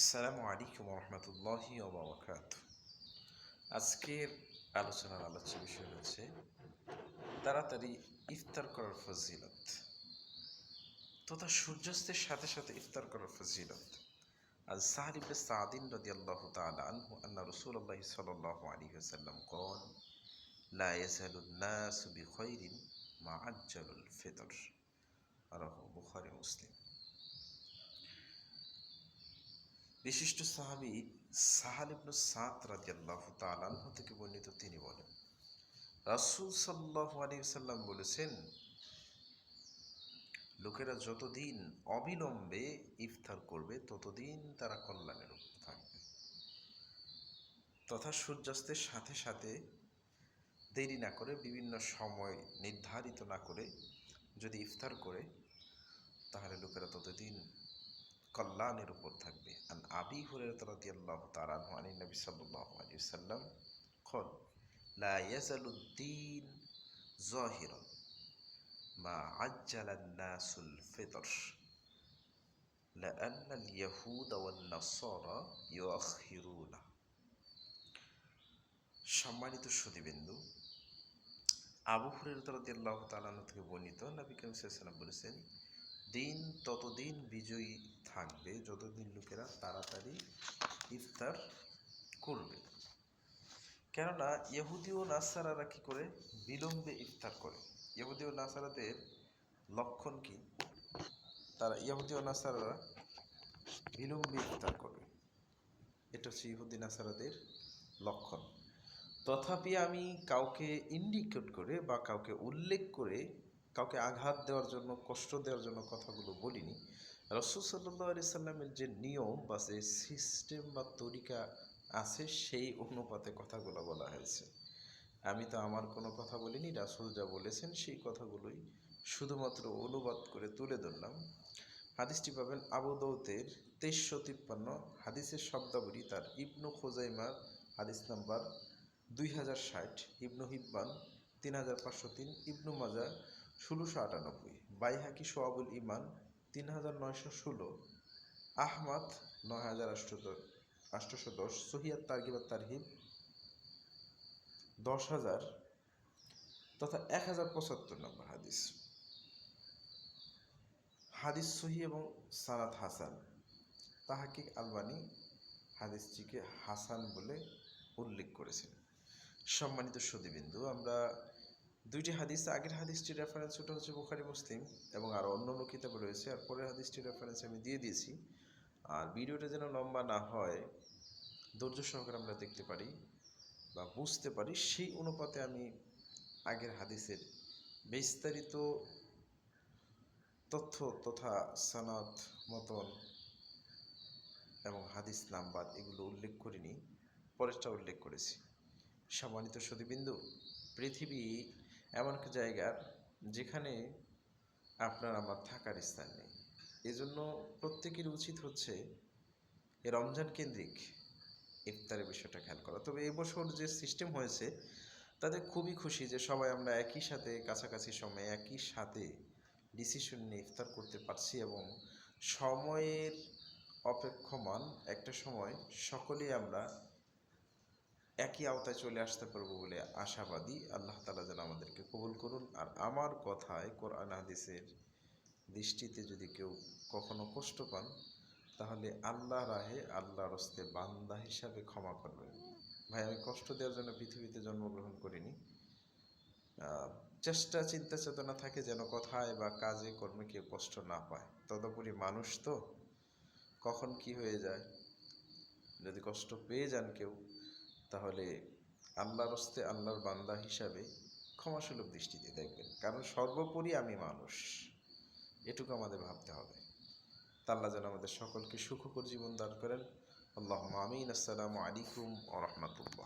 আসসালামু আলাইকুম রহমতুল্লাহ ওবরাকাত আজকের আলোচনার আলোচ্য বিষয় হচ্ছে তাড়াতাড়ি ইফতার করার ফজিলত তথা সূর্যাস্তের সাথে সাথে ইফতার করার ফজিলত আজ সাহারিবে সাদিন রদি আল্লাহ আনহু আন্না রসুল আল্লাহ সাল আলী হাসাল্লাম কল লা ইয়াসালুন্নাসু বিখাইরিন মা আজ্জালুল ফিতর রাহু বুখারী মুসলিম বিশিষ্ট সাহাবি সাহাল ইবনু সাদ রাদিয়াল্লাহু তাআলা আনহু থেকে বর্ণিত তিনি বলেন, রাসূল সাল্লাল্লাহু আলাইহি সাল্লাম বলেছেন, লোকেরা যতদিন অবিলম্বে ইফতার করবে, ততদিন তারা কল্যাণের উপর থাকবে। তথা সূর্যাস্তের সাথে সাথে দেরি না করে, বিভিন্ন সময় নির্ধারিত না করে যদি ইফতার করে, তাহলে লোকেরা ততদিন কল্যাণের উপর থাকবে আন আবি হুরায়রা রাদিয়াল্লাহু তাআলা আনহু আন নবী সাল্লাল্লাহু আলাইহি ওয়াসাল্লাম قال لا يزال الدين ظاهرا ما عجل الناس الفطر لأن اليهود والنصارى يؤخرونه সম্মানিত সুদীবিন্দু আবু হুরায়রা রাদিয়াল্লাহু তাআলা আনহু থেকে বর্ণিত নবী করিম সাল্লাল্লাহু আলাইহি ওয়াসাল্লাম বলেছেন দিন ততদিন বিজয়ী থাকবে, যতদিন লোকেরা তাড়াতাড়ি ইফতার করবে। কেননা ইহুদি ও নাসারারা কি করে? বিলম্বে ইফতার করে। ইহুদি ও নাসারাদের লক্ষণ কি? তারা, ইহুদি ও নাসারারা বিলম্বে ইফতার করবে। এটা হচ্ছে ইহুদি নাসারাদের লক্ষণ। তথাপি আমি কাউকে ইন্ডিকেট করে বা কাউকে উল্লেখ করে, কাউকে আঘাত দেওয়ার জন্য, কষ্ট দেওয়ার জন্য কথাগুলো বলিনি। রসুল সাল্লাহ আলি সাল্লামের যে নিয়ম বা যে সিস্টেম বা তরিকা আছে, সেই অনুপাতে কথাগুলো বলা হয়েছে। আমি তো আমার কোনো কথা বলিনি, রাসুল যা বলেছেন সেই কথাগুলোই শুধুমাত্র অনুবাদ করে তুলে ধরলাম। হাদিসটি পাবেন আবু দৌতের তেইশশো তিপ্পান্ন, হাদিসের শব্দাবলী তার ইবনু খোজাইমার, হাদিস নাম্বার দুই হাজার ষাট, ইবনু হিব্বান তিন হাজার পাঁচশো তিন, ইবনু মাজা ষোলোশো আটানব্বই। বাইহাকি সোয়াবুল ইমান তিন হাজার নয়শো ষোলো। আহমাদ নয় হাজার আষ্ট আষ্টশো দশ, সহিয়াত তারগিবাত তারহিব দশ হাজার তথা এক হাজার পঁচাত্তর নম্বর হাদিস। হাদিস সহি এবং সানাত হাসান। তাহাকিক আলবানি হাদিসটিকে হাসান বলে উল্লেখ করেছেন। সম্মানিত সুদীবিন্দু, আমরা দুইটি হাদিস আগের হাদিসটির রেফারেন্স ওটা হচ্ছে বুখারি, মুসলিম এবং আরও অন্য অন্য কিতাবে রয়েছে। আর পরের হাদিসটির রেফারেন্স আমি দিয়ে দিয়েছি। আর ভিডিওটা যেন লম্বা না হয়, ধৈর্য সহকারে আমরা দেখতে পারি বা বুঝতে পারি, সেই অনুপাতে আমি আগের হাদিসের বিস্তারিত তথ্য তথা সনাত মতন এবং হাদিস নাম্বার এগুলো উল্লেখ করিনি, পরেরটা উল্লেখ করেছি। সম্মানিত সুদীবিন্দু পৃথিবী এমন একটা জায়গার যেখানে আপনার আমার থাকার স্থান নেই। এজন্য প্রত্যেকের উচিত হচ্ছে রমজান কেন্দ্রিক ইফতারের বিষয়টা খেয়াল করা। তবে এবছর যে সিস্টেম হয়েছে তাদের খুবই খুশি যে সবাই আমরা একই সাথে, কাছাকাছি সময়ে একই সাথে ডিসিশন নিয়ে ইফতার করতে পারছি এবং সময়ের অপেক্ষমান একটা সময় সকলেই আমরা একই আওতায় চলে আসতে পারব বলে আশাবাদী। আল্লাহ তালা যেন আমাদেরকে কবুল করুন। আর আমার কথায় কোরআন হাদিসের দৃষ্টিতে যদি কেউ কখনো কষ্ট পান, তাহলে আল্লাহ রাহে আল্লাহ রস্তে বান্দা হিসাবে ক্ষমা করবেন। ভাই, আমি কষ্ট দেওয়ার জন্য পৃথিবীতে জন্মগ্রহণ করিনি। চেষ্টা, চিন্তা, চেতনা থাকে যেন কথায় বা কাজে কর্মে কেউ কষ্ট না পায়। তদুপরি মানুষ তো কখন কি হয়ে যায়? যদি কষ্ট পেয়ে যান কেউ তাহলে আল্লাহর হস্তে আল্লাহর বান্দা হিসাবে ক্ষমাসুলভ দৃষ্টিতে দেখবেন। কারণ সর্বোপরি আমি মানুষ। এটুকু আমাদের ভাবতে হবে। তাল্লা যেন আমাদের সকলকে সুখকর জীবন দান করেন। আল্লাহ আমিন। আসসালামু আলাইকুম রহমতুল্লাহ।